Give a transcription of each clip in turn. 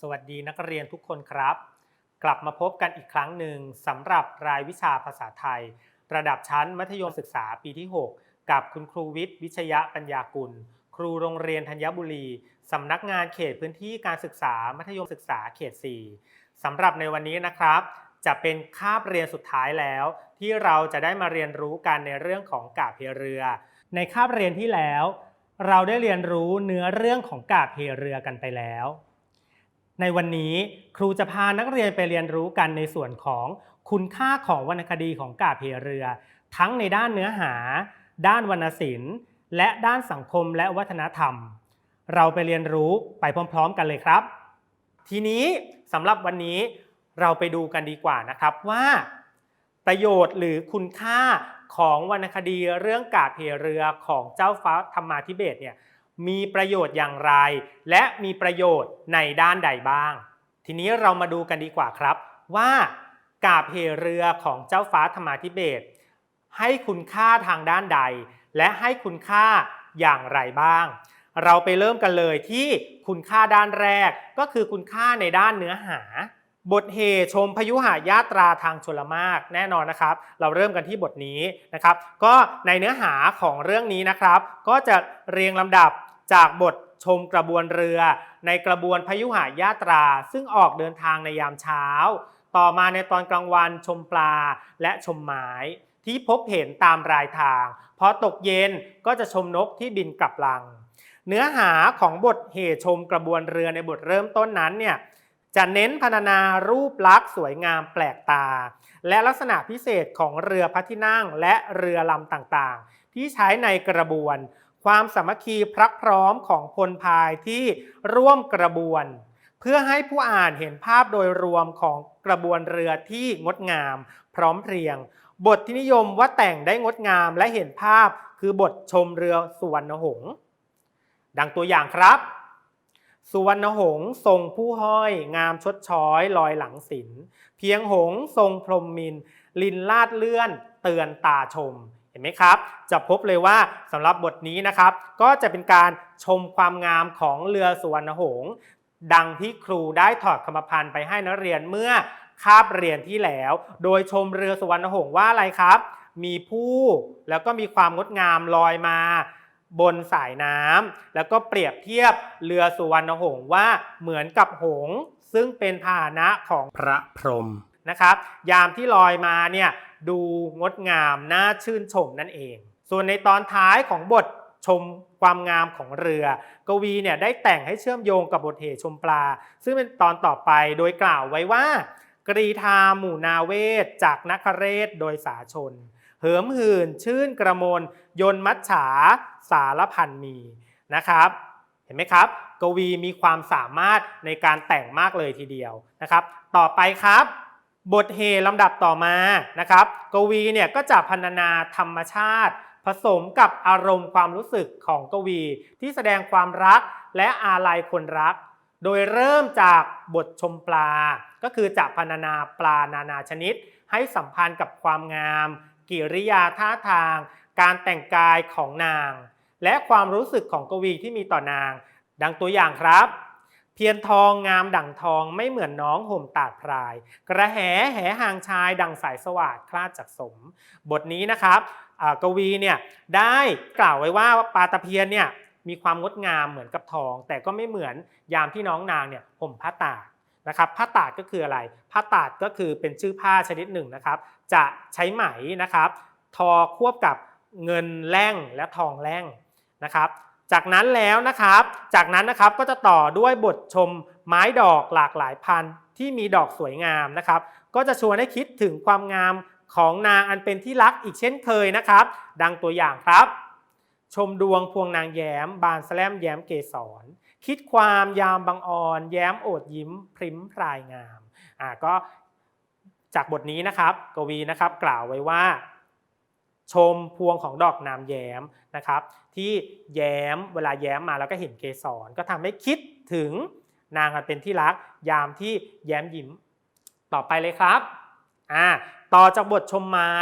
สวัสดีนักเรียนทุกคนครับ กลับมาพบกันอีกครั้งหนึ่งสำหรับรายวิชาภาษาไทย ระดับชั้นมัธยมศึกษาปีที่ 6 กับคุณครูวิทย์วิชยะปัญญากุล ครูโรงเรียนธัญบุรีสำนักงานเขตพื้นที่การศึกษามัธยมศึกษาเขต 4สำหรับในวันนี้นะครับ จะเป็นคาบเรียนสุดท้ายแล้ว ที่เราจะได้มาเรียนรู้กันในเรื่องของกาบเพเรือ ในคาบเรียนที่แล้ว เราได้เรียนรู้เนื้อเรื่องของกาบเพเรือกันไปแล้ว ในวันนี้ครูจะพานักเรียนไปเรียนรู้กันในส่วนของคุณค่าของวรรณคดีของกาเพเรือ ทั้งในด้านเนื้อหา ด้านวรรณศิลป์ และด้านสังคมและวัฒนธรรม เราไปเรียนรู้ไปพร้อม ๆ กันเลยครับ ทีนี้สำหรับวันนี้เราไปดูกันดีกว่านะครับว่า ประโยชน์หรือคุณค่าของวรรณคดีเรื่องกาบเพเรือของเจ้าฟ้าธรรมาธิเบศเนี่ย มีประโยชน์อย่างไร และมีประโยชน์ในด้านใดบ้าง ทีนี้เรามาดูกันดีกว่าครับ ว่ากาบเพเรือของเจ้าฟ้าธรรมาธิเบศให้คุณค่าทางด้านใด และให้คุณค่าอย่างไรบ้าง เราไปเริ่มกันเลยที่คุณค่าด้านแรกก็คือคุณค่าในด้านเนื้อหา บทเหชมพยุหายาตราทางชลมากแน่นอนนะครับ เราเริ่มกันที่บทนี้นะครับ ก็ในเนื้อหาของเรื่องนี้นะครับ ก็จะเรียงลำดับ จากบทชมกระบวนเรือ ในกระบวนพยุหายาตรา ซึ่งออกเดินทางในยามเช้า ต่อมาในตอนกลางวันชมปลาและชมไม้ที่พบเห็นตามรายทางพอตกเย็นก็จะชมนกที่บินกลับลัง เนื้อหาของบทเหตุชมกระบวนเรือในบทเริ่มต้นนั้นเนี่ยจะเน้นพรรณนารูปลักษณ์สวยงามแปลกตา และลักษณะพิเศษของเรือพระที่นั่งและเรือลำต่างๆ ที่ใช้ในกระบวน ความสามัคคีพรักพร้อมของพลพายที่ร่วมกระบวน เพื่อให้ผู้อ่านเห็นภาพโดยรวมของกระบวนเรือที่งดงาม พร้อมเพรียง บทที่นิยมว่าแต่งได้งดงามและเห็นภาพคือบทชมเรือสุวรรณหงส์ดังตัวอย่างครับ สุวรรณหงส์ทรงผู้ห้อย งามชดช้อยลอยหลังศิลเพียงหงส์ทรงพรมมิน ลินลาดเลื่อน เตือนตาชม เห็นไหมครับ จะพบเลยว่าสำหรับบทนี้นะครับ ก็จะเป็นการชมความงามของเรือสุวรรณหงส์ดังที่ครูได้ถอดคำพันธ์ไปให้นักเรียนเมื่อคาบเรียนที่แล้ว โดยชมเรือสุวรรณหงส์ว่าอะไรครับ มีผู้แล้วก็มีความงดงามลอยมาบนสายน้ำแล้วก็เปรียบเทียบเรือสุวรรณหงส์ว่าเหมือนกับหงส์ซึ่งเป็นพาหนะของพระพรหมนะครับ ยามที่ลอยมาเนี่ย ดูงดงามน่าชื่นชมนั่นเอง ส่วนในตอนท้ายของบทชมความงามของเรือ กวีเนี่ยได้แต่งให้เชื่อมโยงกับบทเหตุชมปลา ซึ่งเป็นตอนต่อไปโดยกล่าวไว้ว่า กรีธาหมู่นาเวศจากนักเรศโดยสาชน เหิมหื่น ชื่นกระมวลยนมัจฉาสารพันมีนะครับ เห็นไหมครับ กวีมีความสามารถในการแต่งมากเลยทีเดียวนะครับ ต่อไปครับ บทเหลำดับต่อมานะครับ กวีเนี่ยก็จะพรรณนาธรรมชาติ ผสมกับอารมณ์ความรู้สึกของกวี ที่แสดงความรักและอาลัยคนรัก โดยเริ่มจากบทชมปลา ก็คือจะพรรณนาปลานานาชนิด ให้สัมพันธ์กับความงาม กิริยาท่าทาง การแต่งกายของนาง และความรู้สึกของกวีที่มีต่อนาง ดังตัวอย่างครับ เพียรทองงามดั่งทองไม่เหมือนน้องห่มตาดพราย กระแหแหห่างชายดังสายสว่าดคลาดจากสม บทนี้นะครับกวีเนี่ยได้กล่าวไว้ว่าปลาตะเพียนเนี่ยมีความงดงามเหมือนกับทอง แต่ก็ไม่เหมือนยามที่น้องนางเนี่ยห่มผ้าตาดนะครับผ้าตาดก็คืออะไรผ้าตาดก็คือเป็นชื่อผ้าชนิดหนึ่งนะครับ จะใช้ไหมนะครับ ทอควบกับเงินแล่งและทองแล่งนะครับ จากนั้นแล้วนะครับ จากนั้นนะครับก็จะต่อด้วยบทชมไม้ดอกหลากหลายพันธุ์ที่มีดอกสวยงามนะครับ ก็จะชวนให้คิดถึงความงามของนางอันเป็นที่รักอีกเช่นเคยนะครับ ดังตัวอย่างครับ ชมดวงพวงนางแย้ม บานแสลมแย้มเกสร คิดความยามบางอ่อน แย้มโอดยิ้ม พริ้มพรายงามอ่าก็จากบทนี้นะครับ กวีนะครับกล่าวไว้ว่า ชมพวงของดอกนามแย้มนะครับที่แย้มเวลาแย้มมาแล้วก็เห็นเกสรก็ทำให้คิดถึงนางอันเป็นที่รัก ยามที่แย้มยิ้มต่อไปเลยครับอ่าต่อจากบทชมไม้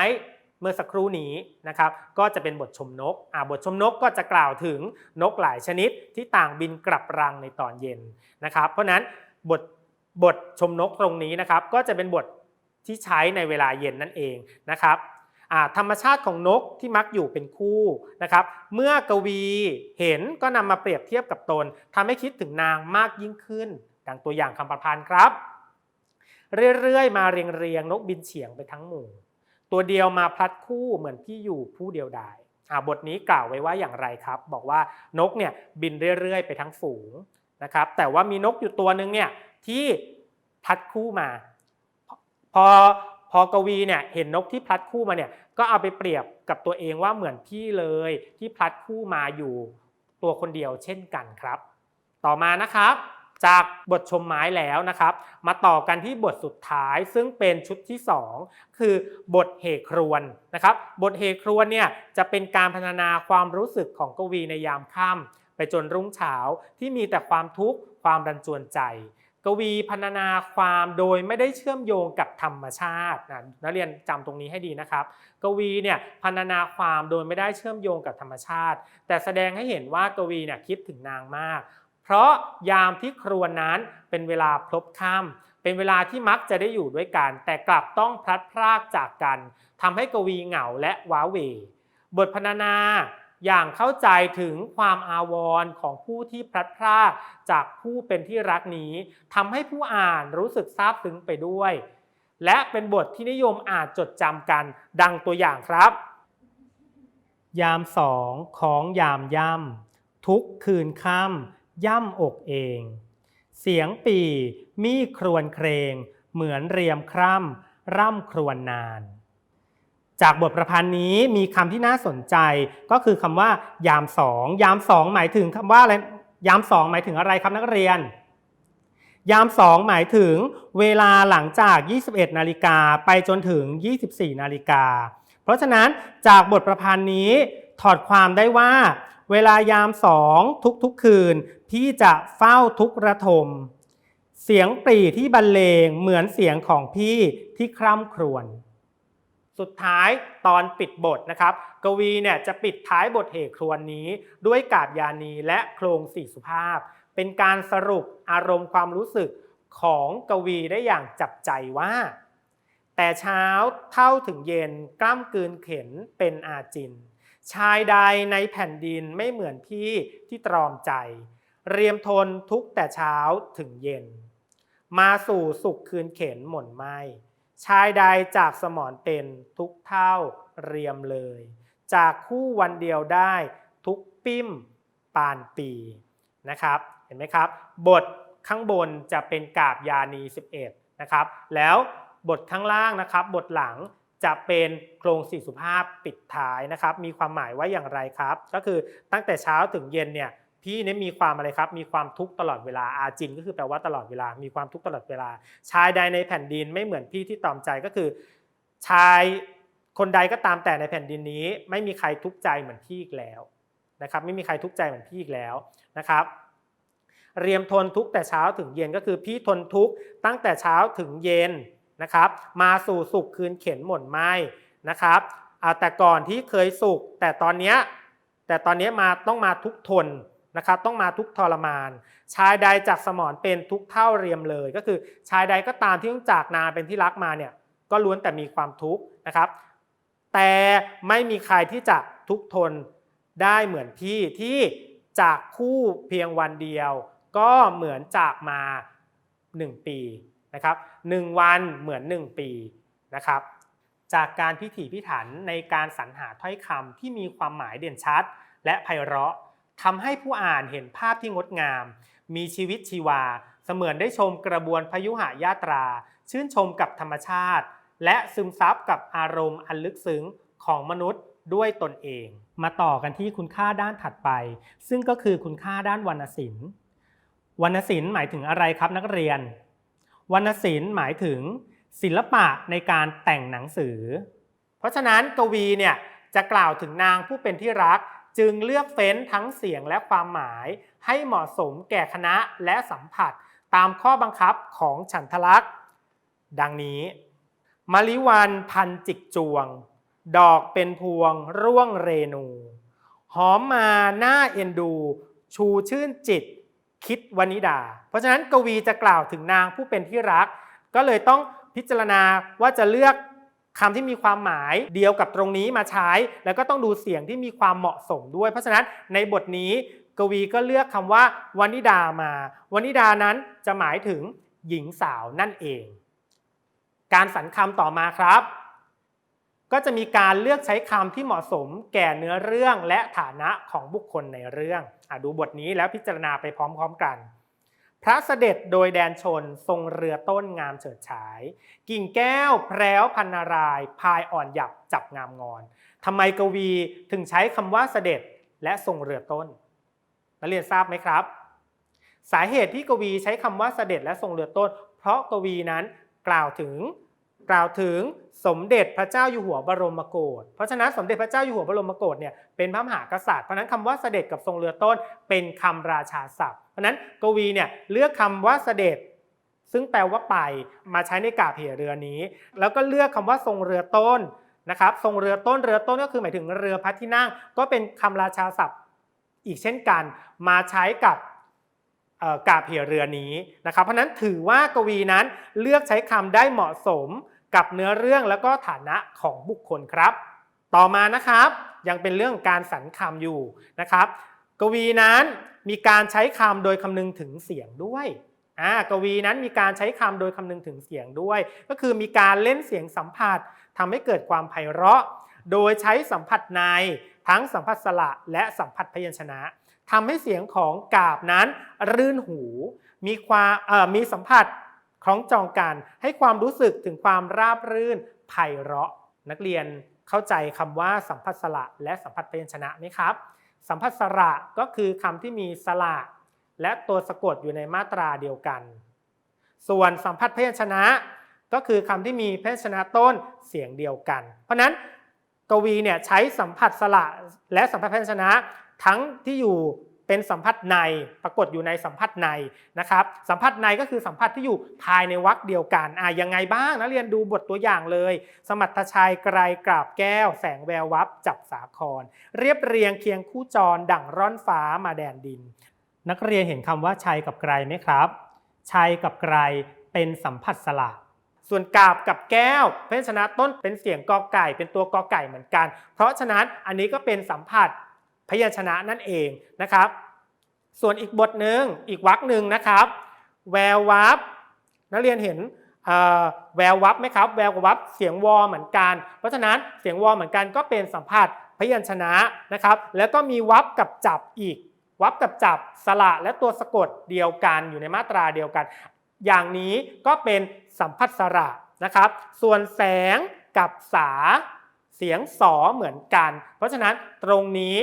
เมื่อสักครู่นี้นะครับก็จะเป็นบทชมนกอ่าบทชมนกก็จะกล่าวถึงนกหลายชนิดที่ต่างบินกลับรังในตอนเย็นนะครับเพราะนั้นบทบทชมนกตรงนี้นะครับก็จะเป็นบทที่ใช้ในเวลาเย็นนั่นเองนะครับ ธรรมชาติของนกที่มักอยู่เป็นคู่นะครับ เมื่อกวีเห็นก็นำมาเปรียบเทียบกับตนทำให้คิดถึงนางมากยิ่งขึ้น ดังตัวอย่างคำประพันธ์ครับ เรื่อยๆ มาเรียงๆ นกบินเฉียงไปทั้งหมู่ ตัวเดียวมาพลัดคู่เหมือนพี่อยู่ผู้เดียวดายอ่าบทนี้กล่าวไว้ว่าอย่างไรครับ บอกว่านกเนี่ยบินเรื่อยๆ ไปทั้งฝูงนะครับ แต่ว่ามีนกอยู่ตัวหนึ่งเนี่ยที่พลัดคู่มา พอ พอกวีเนี่ยเห็นนกที่พลัดคู่มาเนี่ยก็เอาไปเปรียบกับตัวเองว่าเหมือนพี่เลยที่พลัดคู่มาอยู่ตัวคนเดียวเช่นกันครับ ต่อมานะครับ จากบทชมไม้แล้วนะครับ มาต่อกันที่บทสุดท้ายซึ่งเป็นชุดที่ 2 คือบทเหครวนนะครับ บทเหครวนเนี่ยจะเป็นการพรรณนาความรู้สึกของกวีในยามค่ำไปจนรุ่งเช้าที่มีแต่ความทุกข์ความรันจวนใจ กวีพรรณนาความโดยไม่ได้เชื่อมโยงกับธรรมชาตินะนักเรียนจำตรงนี้ให้ดีนะครับ กวีเนี่ยพรรณนาความโดยไม่ได้เชื่อมโยงกับธรรมชาติ แต่แสดงให้เห็นว่ากวีเนี่ยคิดถึงนางมาก เพราะยามที่ครวญนั้นเป็นเวลาพลบค่ำเป็นเวลาที่มักจะได้อยู่ด้วยกัน แต่กลับต้องพลัดพรากจากกันทำให้กวีเหงาและว้าเหวบทพรรณนา อย่างเข้าใจถึงความอาวรณ์ของผู้ที่พลัดพรากจากผู้เป็นที่รักนี้ทำให้ผู้อ่านรู้สึกซาบซึ้งไปด้วย และเป็นบทที่นิยมอ่านจดจำกันดังตัวอย่างครับ ยามสองของยามย่ำทุกคืนค่ำย่ำอกเอง เสียงปีมีครวนเครง เหมือนเรียมคร่ำร่ำครวนนาน จากบทประพันธ์นี้มีคำที่น่าสนใจก็คือคำว่า ยามสองยามสองหมายถึงคำว่าอะไรยามสองหมายถึงอะไรครับนักเรียน ยามสองหมายถึงเวลาหลังจาก 21 นาฬิกาไปจนถึง 24 นาฬิกา เพราะฉะนั้นจากบทประพันธ์นี้ถอดความได้ว่า เวลายามสองทุกๆคืน พี่จะเฝ้าทุกระทม เสียงปรีที่บรรเลงเหมือนเสียงของพี่ที่คร่ำครวญ สุดท้ายตอนปิดบทนะครับ กวีเนี่ยจะปิดท้ายบทเหครวนนี้ด้วยกาบยานีและโครงสี่สุภาพ เป็นการสรุปอารมณ์ความรู้สึกของกวีได้อย่างจับใจว่า แต่เช้าเท่าถึงเย็นกล้ำกลืนเข็นเป็นอาจิน ชายใดในแผ่นดินไม่เหมือนพี่ที่ตรอมใจ เรียมทนทุกแต่เช้าถึงเย็น มาสู่สุขคืนเข็นหม่นไหม ชายใดจากสมรเป็นทุกเท่าเรียมเลย จากคู่วันเดียวได้ทุกปิ้มปานปีนะครับเห็นไหมครับ บทข้างบนจะเป็นกาบยานี 11นะครับแล้วบทข้างล่างนะครับ บทหลังจะเป็นโครงสี่สุภาพปิดท้ายนะครับ มีความหมายว่าอย่างไรครับ ก็คือตั้งแต่เช้าถึงเย็นเนี่ย พี่เนี่ยมีความอะไรครับ มีความทุกข์ตลอดเวลาอาจินก็คือแปลว่าตลอดเวลา มีความทุกข์ตลอดเวลา ชายใดในแผ่นดินไม่เหมือนพี่ที่ตอมใจก็คือ ชายคนใดก็ตามแต่ในแผ่นดินนี้ ไม่มีใครทุกข์ใจเหมือนพี่อีกแล้วนะครับ ไม่มีใครทุกข์ใจเหมือนพี่อีกแล้วนะครับ เรียมทนทุกแต่เช้าถึงเย็นก็คือพี่ทนทุกตั้งแต่เช้าถึงเย็นนะครับ มาสู่สุขคืนเข็นหม่นไหมนะครับแต่ก่อนที่เคยสุขแต่ตอนนี้แต่ตอนนี้มาต้องมาทุกทน นะครับต้องมาทุกทรมาน ชายใดจากสมรเป็นทุกเท่าเรียมเลย ก็คือชายใดก็ตามที่ต้องจากนานเป็นที่รักมาเนี่ยก็ล้วนแต่มีความทุกข์นะครับ แต่ไม่มีใครที่จะทุกทนได้เหมือนพี่ที่จากคู่เพียงวันเดียว ก็เหมือนจากมา 1 ปีนะครับ1วันเหมือน 1 ปีนะครับ จากการพิถีพิถันในการสรรหาถ้อยคำที่มีความหมายเด่นชัด และไพเราะ ทำให้ผู้อ่านเห็นภาพที่งดงาม มีชีวิตชีวา เสมือนได้ชมกระบวนพยุหายาตรา ชื่นชมกับธรรมชาติ และซึมซับกับอารมณ์อันลึกซึ้งของมนุษย์ด้วยตนเอง มาต่อกันที่คุณค่าด้านถัดไป ซึ่งก็คือคุณค่าด้านวรรณศิลป์ วรรณศิลป์หมายถึงอะไรครับนักเรียน วรรณศิลป์หมายถึง ศิลปะในการแต่งหนังสือ เพราะฉะนั้นกวีเนี่ยจะกล่าวถึงนางผู้เป็นที่รัก จึงเลือกเฟ้นทั้งเสียงและความหมายให้เหมาะสมแก่คณะและสัมผัสตามข้อบังคับของฉันทลักษณ์ ดังนี้มลิวันพันจิกจวง ดอกเป็นพวงร่วงเรนู หอมมาหน้าเอ็นดู ชูชื่นจิต คิดวนิดา เพราะฉะนั้นกวีจะกล่าวถึงนางผู้เป็นที่รัก ก็เลยต้องพิจารณาว่าจะเลือก คำที่มีความหมายเดียวกับตรงนี้มาใช้ แล้วก็ต้องดูเสียงที่มีความเหมาะสมด้วย เพราะฉะนั้นในบทนี้กวีก็เลือกคำว่าวันิดามาวันิดานั้นจะหมายถึงหญิงสาวนั่นเอง การสรรคำต่อมาครับ ก็จะมีการเลือกใช้คำที่เหมาะสมแก่เนื้อเรื่องและฐานะของบุคคลในเรื่องอดูบทนี้แล้วพิจารณาไปพร้อม ๆ กัน พระเสด็จโดยแดนชนทรงเรือต้นงามเฉิดฉาย กิ่งแก้วแพรวพันนาราย พายอ่อนหยับจับงามงอนทำไมกวีถึงใช้คำว่าเสด็จและทรงเรือต้น นักเรียนทราบไหมครับ สาเหตุที่กวีใช้คำว่าเสด็จและทรงเรือต้น เพราะกวีนั้นกล่าวถึงกล่าวถึงสมเด็จพระเจ้าอยู่หัวบรมโกศ เพราะฉะนั้นสมเด็จพระเจ้าอยู่หัวบรมโกศเนี่ยเป็นพระมหากษัตริย์ เพราะนั้นคำว่าเสด็จกับทรงเรือต้นเป็นคำราชาศัพท์ ราะนั้นกวีเนี่ยเลือกคำว่าเสด็จ ซึ่งแปลว่าไปมาใช้ในกาบเหเรือนี้ แล้วก็เลือกคำว่าทรงเรือต้นนะครับทรงเรือต้นเรือต้นก็คือหมายถึงเรือพระที่นั่ง ก็เป็นคำราชาศัพท์อีกเช่นกัน มาใช้กับกาบเหเรือนี้นะครับ เพราะฉะนั้นถือว่ากวีนั้นเลือกใช้คำได้เหมาะสมกับเนื้อเรื่องแล้วก็ฐานะของบุคคลครับ ต่อมานะครับยังเป็นเรื่องการสรรคำอยู่นะครับ กวีนั้นมีการใช้คำโดยคำนึงถึงเสียงด้วยอ่ากวีนั้นมีการใช้คำโดยคำนึงถึงเสียงด้วย ก็คือมีการเล่นเสียงสัมผัสทำให้เกิดความไพเราะ โดยใช้สัมผัสในทั้งสัมผัสสระและสัมผัสพยัญชนะทำให้เสียงของกาบนั้นรื่นหู มีความเอ่อมีสัมผัสคล้องจองกัน ให้ความรู้สึกถึงความราบรื่นไพเราะ นักเรียนเข้าใจคำว่าสัมผัสสระและสัมผัสพยัญชนะไหมครับ สัมพัสสระก็คือคำที่มีสระและตัวสะกดอยู่ในมาตราเดียวกัน ส่วนสัมผัสพยัญชนะก็คือคำที่มีพยัญชนะต้นเสียงเดียวกัน เพราะฉะนั้นกวีเนี่ยใช้สัมผัสสระและสัมผัสพยัญชนะ ทั้งที่อยู่ เป็นสัมผัสในปรากฏอยู่ในสัมผัสในนะครับ สัมผัสในก็คือสัมผัสที่อยู่ภายในวรรคเดียวกันอะยังไงบ้างนะเรียนดูบทตัวอย่างเลย สมัตถชัยไกรกราบแก้ว แสงแวววับจับสาคร เรียบเรียงเคียงคู่จร ดั่งร่อนฟ้ามาแดนดิน นักเรียนเห็นคำว่าชัยกับไกรไหมครับชัยกับไกรเป็นสัมผัสสระส่วนกาบกับแก้ว เพยัญชนะต้นเป็นเสียงกอไก่ เป็นตัวกอไก่เหมือนกัน เพราะฉะนั้นอันนี้ก็เป็นสัมผัส พยัญชนะนั่นเองนะครับ ส่วนอีกบทหนึ่งอีกวรรคหนึ่งนะครับ แวววับนักเรียนเห็นแวววับไหมครับแวววับเสียงวอเหมือนกัน เพราะฉะนั้นเสียงวอเหมือนกันก็เป็นสัมผัสพยัญชนะนะครับ แล้วก็มีวับกับจับอีก วับกับจับสระและตัวสะกดเดียวกันอยู่ในมาตราเดียวกัน อย่างนี้ก็เป็นสัมผัสสระนะครับ ส่วนแสงกับสาเสียงสอเหมือนกัน เพราะฉะนั้นตรงนี้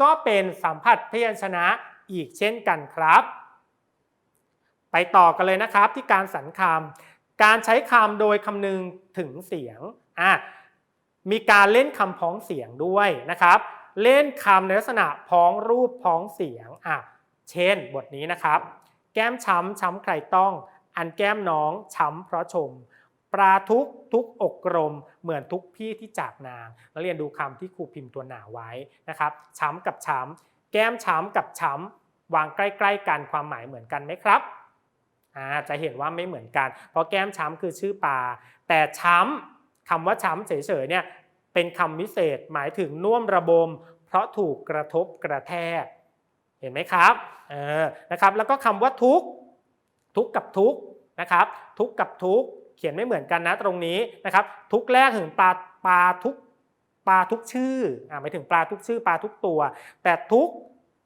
ก็เป็นสัมผัสพยัญชนะอีกเช่นกันครับ ไปต่อกันเลยนะครับที่การสรรคำการใช้คำโดยคำนึงถึงเสียงอะมีการเล่นคำพ้องเสียงด้วยนะครับ เล่นคำในลักษณะพ้องรูปพ้องเสียงอะเช่น บทนี้นะครับ แก้มช้ำช้ำใครต้อง อันแก้มน้องช้ำเพราะชม ปลาทุกทุกอกกรมเหมือนทุกพี่ที่จากนางแล้วเรียนดูคำที่ครูพิมพ์ตัวหนาไว้นะครับช้ำกับช้ำแก้มช้ำกับช้ำวางใกล้ๆกันความหมายเหมือนกันไหมครับจะเห็นว่าไม่เหมือนกัน เพราะแก้มช้ำคือชื่อปลาแต่ช้ำคำว่าช้ำเฉยๆเนี่ยเป็นคำวิเศษหมายถึงน่วมระบม เพราะถูกกระทบกระแทก เห็นไหมครับเออนะครับแล้วก็คำว่าทุกทุกกับทุกนะครับ ทุกกับทุก เขียนไม่เหมือนกันนะตรงนี้นะครับ ทุกแรกถึงปลาปลาทุกปลาทุกชื่ออ่าหมายถึงปลาทุกชื่อปลาทุกตัว แต่ทุก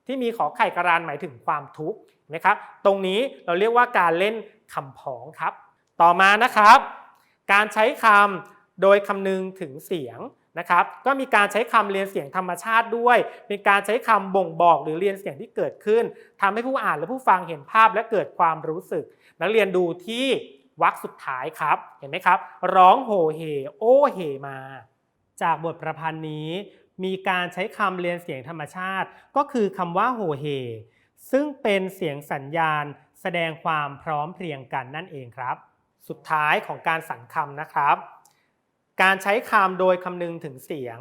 ที่มีขอไข่กระดานหมายถึงความทุกข์นไหมครับ ตรงนี้เราเรียกว่าการเล่นคำพ้องครับ ต่อมานะครับ การใช้คำโดยคำนึงถึงเสียงนะครับก็มีการใช้คำเรียนเสียงธรรมชาติด้วย มีการใช้คำบ่งบอกหรือเรียนเสียงที่เกิดขึ้นทำให้ผู้อ่านและผู้ฟังเห็นภาพและเกิดความรู้สึก นักเรียนดูที่ วรรคสุดท้ายครับ เห็นไหมครับ ร้องโหเฮโอเฮมา จากบทประพันธ์นี้ มีการใช้คำเรียนเสียงธรรมชาติ ก็คือคำว่าโหเฮซึ่งเป็นเสียงสัญญาณ แสดงความพร้อมเพรียงกันนั่นเองครับ สุดท้ายของการสรรคำนะครับ การใช้คำโดยคำนึงถึงเสียง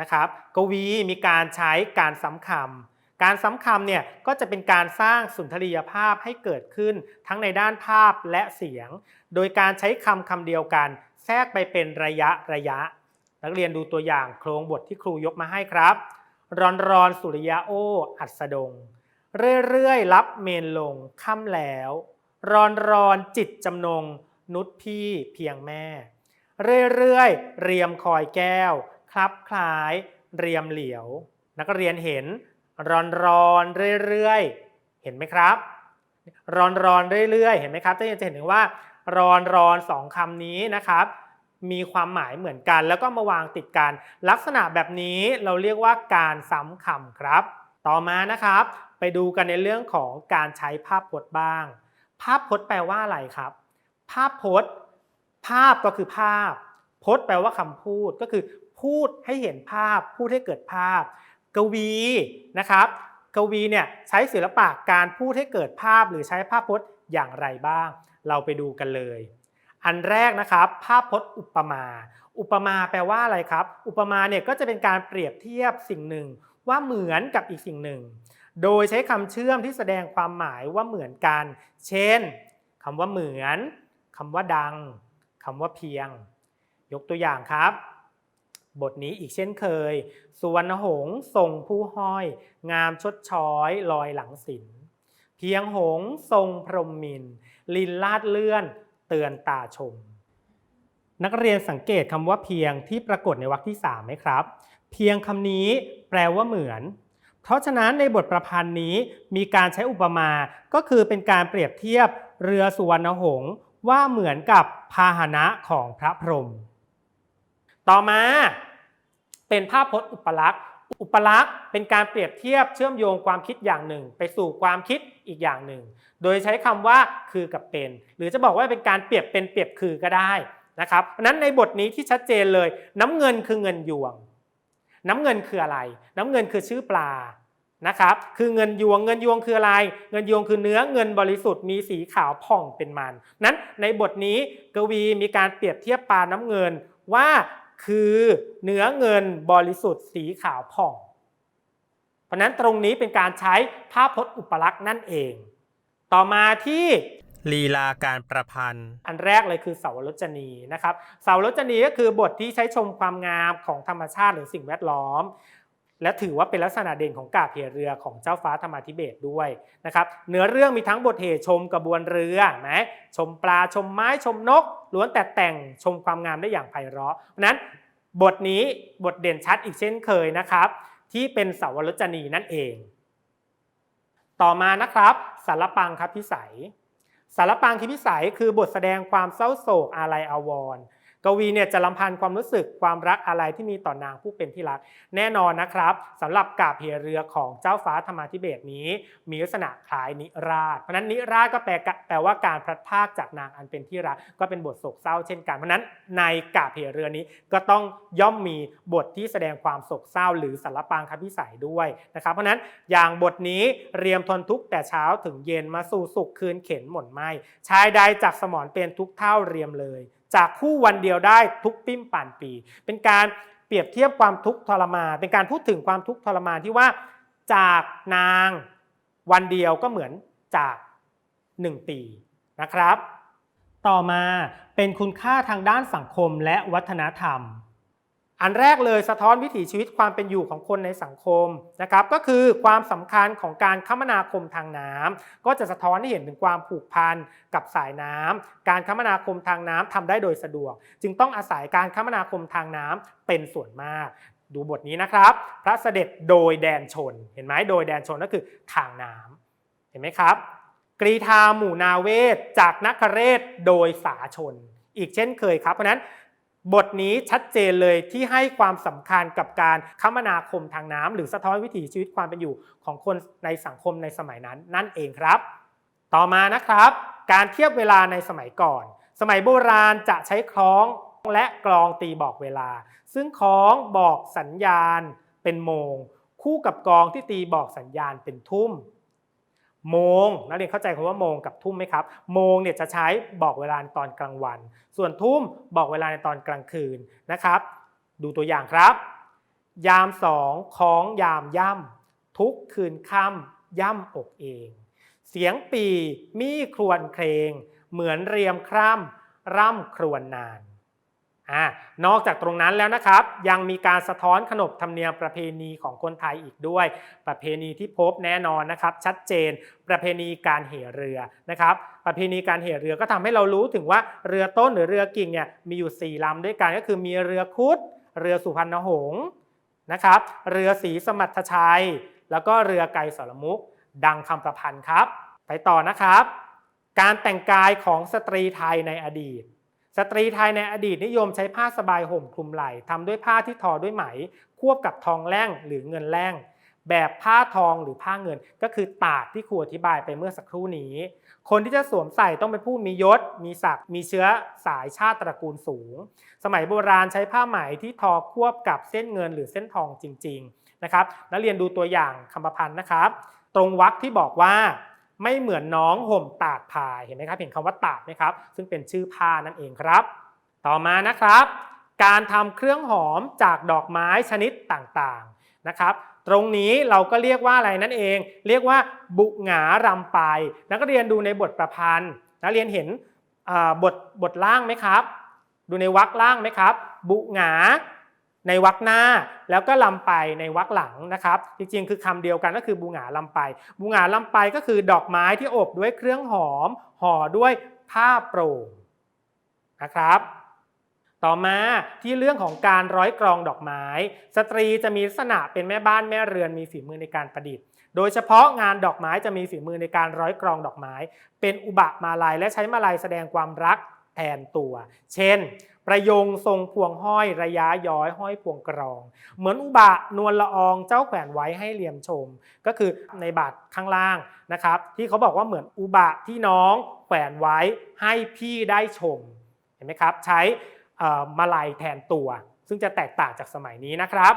นะครับ กวีมีการใช้การซ้ำคำ การซ้ำคำเนี่ยก็จะเป็นการสร้างสุนทรียภาพให้เกิดขึ้นทั้งในด้านภาพและเสียง โดยการใช้คำคำเดียวกัน แทรกไปเป็นระยะระยะ นักเรียนดูตัวอย่างโครงบทที่ครูยกมาให้ครับรอนรอนสุริยะโอ อัสดง เรื่อยๆรับเมนลงค่ำแล้ว รอนรอนจิตจำนง นุชพี่เพียงแม่ เรื่อยๆเรียมคอยแก้วคลับคล้าย เรียมเหลียว นักเรียนเห็น ร้อนรอนเรื่อยๆ เห็นไหมครับ ร้อนรอนเรื่อยๆ เห็นไหมครับจะจะเห็นถึงว่าร้อนรอนสองคำนี้นะครับ มีความหมายเหมือนกัน แล้วก็มาวางติดกัน ลักษณะแบบนี้เราเรียกว่าการซ้ำคำครับ ต่อมานะครับ ไปดูกันในเรื่องของการใช้ภาพพจน์บ้าง ภาพพจน์แปลว่าอะไรครับ ภาพพจน์ ภาพก็คือภาพ พจน์แปลว่าคำพูดก็คือ พูดให้เห็นภาพ พูดให้เกิดภาพ กวีนะครับ กวีเนี่ยใช้ศิลปะการพูดให้เกิดภาพหรือใช้ภาพพจน์อย่างไรบ้าง เราไปดูกันเลย อันแรกนะครับ ภาพพจน์อุปมา อุปมาแปลว่าอะไรครับ อุปมาเนี่ยก็จะเป็นการเปรียบเทียบสิ่งหนึ่ง ว่าเหมือนกับอีกสิ่งหนึ่ง โดยใช้คำเชื่อมที่แสดงความหมายว่าเหมือนกัน เช่นคำว่าเหมือนคำว่าดังคำว่าเพียง ยกตัวอย่างครับ บทนี้อีกเช่นเคย สุวรรณหงส์ทรงผู้ห้อย งามชดช้อยลอยหลังศิลเพียงหงส์ทรงพรมมิน ลินลาดเลื่อน เตือนตาชม นักเรียนสังเกตคำว่าเพียงที่ปรากฏในวรรคที่3ไหมครับ เพียงคำนี้แปลว่าเหมือน เพราะฉะนั้นในบทประพันธ์นี้มีการใช้อุปมา ก็คือเป็นการเปรียบเทียบเรือสุวรรณหงส์ว่าเหมือนกับพาหนะของพระพรหม ต่อมาเป็นภาพพจน์อุปลักษณ์ อุปลักษณ์เป็นการเปรียบเทียบเชื่อมโยงความคิดอย่างหนึ่ง ไปสู่ความคิดอีกอย่างหนึ่ง โดยใช้คำว่าคือกับเป็น หรือจะบอกว่าเป็นการเปรียบเป็นเปรียบคือก็ได้นะครับนั้นในบทนี้ที่ชัดเจนเลย น้ำเงินคือเงินยวง น้ำเงินคืออะไร น้ำเงินคือชื่อปลานะครับคือเงินยวงเงินยวงคืออะไร เงินยวงคือเนื้อเงินบริสุทธิ์มีสีขาวผ่องเป็นมัน นั้นในบทนี้กวีมีการเปรียบเทียบปลาน้ำเงินว่า คือเนื้อเงินบริสุทธิ์สีขาวผ่อง เพราะนั้นตรงนี้เป็นการใช้ภาพพจน์อุปลักษณ์นั่นเอง ต่อมาที่ลีลาการประพันธ์ อันแรกเลยคือเสาวรจนีนะครับเสาวรจนีก็คือบทที่ใช้ชมความงามของธรรมชาติหรือสิ่งแวดล้อม และถือว่าเป็นลักษณะเด่นของกาบเหเรือของเจ้าฟ้าธรรมาธิเบศด้วยนะครับเนื้อเรื่องมีทั้งบทเหตุชมกระบวนเรือนะชมปลาชมไม้ชมนก ล้วนแต่แต่งชมความงามได้อย่างไพเราะเพราะนั้นบทนี้บทเด่นชัดอีกเช่นเคยนะครับ ที่เป็นเสาวรจนีนั่นเอง ต่อมานะครับสารปังครับพิสัยสารปังคพิสัยคือบทแสดงความเศร้าโศกอาลัยอาวรณ์ กวีเนี่ยจะลำพันความรู้สึกความรักอะไรที่มีต่อนางผู้เป็นที่รัก แน่นอนนะครับสำหรับกาบเหเรือของเจ้าฟ้าธรรมาธิเบศนี้ มีลักษณะคล้ายนิราช เพราะนั้นนิราชก็แปลแปลว่าการพลัดพากจากนางอันเป็นที่รัก ก็เป็นบทโศกเศร้าเช่นกัน เพราะนั้นในกาบเหเรือนี้ก็ต้องย่อมมีบทที่แสดงความโศกเศร้า หรือสารปังคพิสัยด้วยนะครับเพราะนั้นอย่างบทนี้เรียมทนทุกแต่เช้าถึงเย็นมาสู่สุขคืนเข็นหม่นไหมชายใดจากสมรเป็นทุกเท่าเรียมเลย จากคู่วันเดียวได้ทุกปิ้มป่านปี เป็นการเปรียบเทียบความทุกข์ทรมาน เป็นการพูดถึงความทุกข์ทรมานที่ว่าจากนางวันเดียวก็เหมือนจาก 1 ปีนะครับ ต่อมาเป็นคุณค่าทางด้านสังคมและวัฒนธรรม อันแรกเลยสะท้อนวิถีชีวิตความเป็นอยู่ของคนในสังคมนะครับก็คือความสำคัญของการคมนาคมทางน้ำก็จะสะท้อนให้เห็นถึงความผูกพันกับสายน้ำการคมนาคมทางน้ำทำได้โดยสะดวก จึงต้องอาศัยการคมนาคมทางน้ำเป็นส่วนมาก ดูบทนี้นะครับ พระเสด็จโดยแดนชน เห็นไหมโดยแดนชนก็คือทางน้ำเห็นไหมครับ กรีธาหมู่นาเวศจากนักเรศโดยสาชน อีกเช่นเคยครับเพราะนั้น บทนี้ชัดเจนเลยที่ให้ความสำคัญกับการคมนาคมทางน้ำหรือสะท้อนวิถีชีวิตความเป็นอยู่ของคนในสังคมในสมัยนั้นนั่นเองครับ ต่อมานะครับ การเทียบเวลาในสมัยก่อน สมัยโบราณจะใช้คล้องและกลองตีบอกเวลา ซึ่งคล้องบอกสัญญาณเป็นโมง คู่กับกลองที่ตีบอกสัญญาณเป็นทุ่ม โมงนักเรียนเข้าใจคำว่าโมงกับทุ่มไหมครับโมงเนี่ยจะใช้บอกเวลาตอนกลางวัน ส่วนทุ่มบอกเวลาในตอนกลางคืนนะครับ ดูตัวอย่างครับ ยามสองคล้องยามย่ำทุกคืนค่ำย่ำอกเอง เสียงปีมีครวญเครง เหมือนเรียมคร่ำร่ำครวญนาน อ่านอกจากตรงนั้นแล้วนะครับ ยังมีการสะท้อนขนบธรรมเนียมประเพณีของคนไทยอีกด้วย ประเพณีที่พบแน่นอนนะครับ ชัดเจน ประเพณีการเหเรือนะครับ ประเพณีการเหเรือก็ทำให้เรารู้ถึงว่าเรือต้นหรือเรือกิ่งเนี่ยมีอยู่ 4ลำด้วยกันก็คือมีเรือคุด เรือสุพรรณหงษ์นะครับ เรือสีสมัทชัย แล้วก็เรือไกรสรมุก ดังคำประพันธ์ครับ ไปต่อนะครับ การแต่งกายของสตรีไทยในอดีต สตรีไทยในอดีตนิยมใช้ผ้าสบายห่มคลุมไหล่ทำด้วยผ้าที่ทอด้วยไหม ควบกับทองแล่งหรือเงินแล่ง แบบผ้าทองหรือผ้าเงิน ก็คือตาดที่ครูอธิบายไปเมื่อสักครู่นี้ คนที่จะสวมใส่ต้องเป็นผู้มียศ มีศักดิ์มีเชื้อสายชาติตระกูลสูง สมัยโบราณใช้ผ้าไหมที่ทอควบกับเส้นเงินหรือเส้นทองจริง ๆ นะครับนักเรียนดูตัวอย่างคำประพันธ์นะครับ ตรงวรรคที่บอกว่า ไม่เหมือนน้องห่มตาดพายเห็นไหมครับ เห็นคำว่าตาดไหมครับ ซึ่งเป็นชื่อผ้านั่นเองครับ ต่อมานะครับ การทำเครื่องหอมจากดอกไม้ชนิดต่างๆนะครับตรงนี้เราก็เรียกว่าอะไรนั่นเอง เรียกว่าบุหงารำไป นักเรียนดูในบทประพันธ์ นักเรียนเห็นบทบทล่างไหมครับ ดูในวรรคล่างไหมครับ บุหงา ในวรรคหน้าแล้วก็ลำไปในวรรคหลังนะครับ จริงๆ คือคำเดียวกันก็คือบูหงาลำไป บูหงาลำไปก็คือดอกไม้ที่อบด้วยเครื่องหอม ห่อด้วยผ้าโปร่งนะครับ ต่อมาที่เรื่องของการร้อยกรองดอกไม้ สตรีจะมีลักษณะเป็นแม่บ้านแม่เรือนมีฝีมือในการประดิษฐ์ โดยเฉพาะงานดอกไม้จะมีฝีมือในการร้อยกรองดอกไม้ เป็นอุบะมาลัยและใช้มาลัยแสดงความรักแทนตัว เช่น ประยงทรงพวงห้อยระยะย้อยห้อยพวงกรอง เหมือนอุบะนวลละอองเจ้าแขวนไว้ให้เหลี่ยมชม ก็คือในบาทข้างล่างนะครับ ที่เขาบอกว่าเหมือนอุบะที่น้องแขวนไว้ให้พี่ได้ชมเห็นไหมครับ ใช้มาลัยแทนตัว ซึ่งจะแตกต่างจากสมัยนี้นะครับ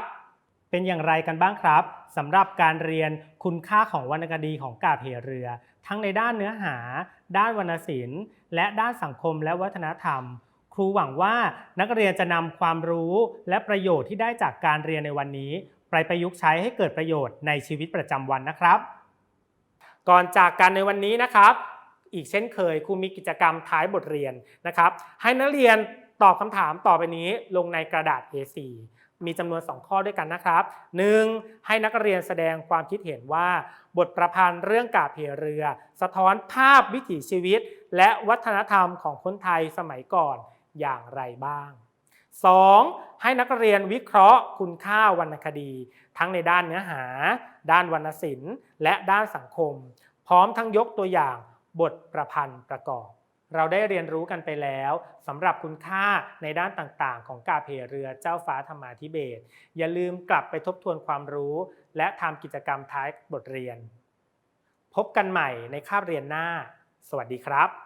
เป็นอย่างไรกันบ้างครับสำหรับการเรียนคุณค่าของวรรณคดีของกาบเหเรือ ทั้งในด้านเนื้อหา ด้านวรรณศิลป์ และด้านสังคมและวัฒนธรรม ครูหวังว่านักเรียนจะนำความรู้และประโยชน์ที่ได้จากการเรียนในวันนี้ ไปประยุกต์ใช้ให้เกิดประโยชน์ในชีวิตประจำวันนะครับ ก่อนจากกันในวันนี้นะครับ อีกเช่นเคยครูมีกิจกรรมท้ายบทเรียนนะครับ ให้นักเรียนตอบคำถามต่อไปนี้ลงในกระดาษ A4 มีจำนวน 2 ข้อด้วยกันนะครับ 1. ให้นักเรียนแสดงความคิดเห็นว่า บทประพันธ์เรื่องกาเหเรือ สะท้อนภาพวิถีชีวิต และวัฒนธรรมของคนไทยสมัยก่อน อย่างไรบ้าง 2. ให้นักเรียนวิเคราะห์คุณค่าวรรณคดี ทั้งในด้านเนื้อหา ด้านวรรณศิลป์ และด้านสังคม พร้อมทั้งยกตัวอย่างบทประพันธ์ประกอบ เราได้เรียนรู้กันไปแล้วสำหรับคุณค่าในด้านต่างๆ ของกาเพเรือเจ้าฟ้าธรรมาธิเบศอย่าลืมกลับไปทบทวนความรู้ และทำกิจกรรมท้ายบทเรียน พบกันใหม่ในคาบเรียนหน้า สวัสดีครับ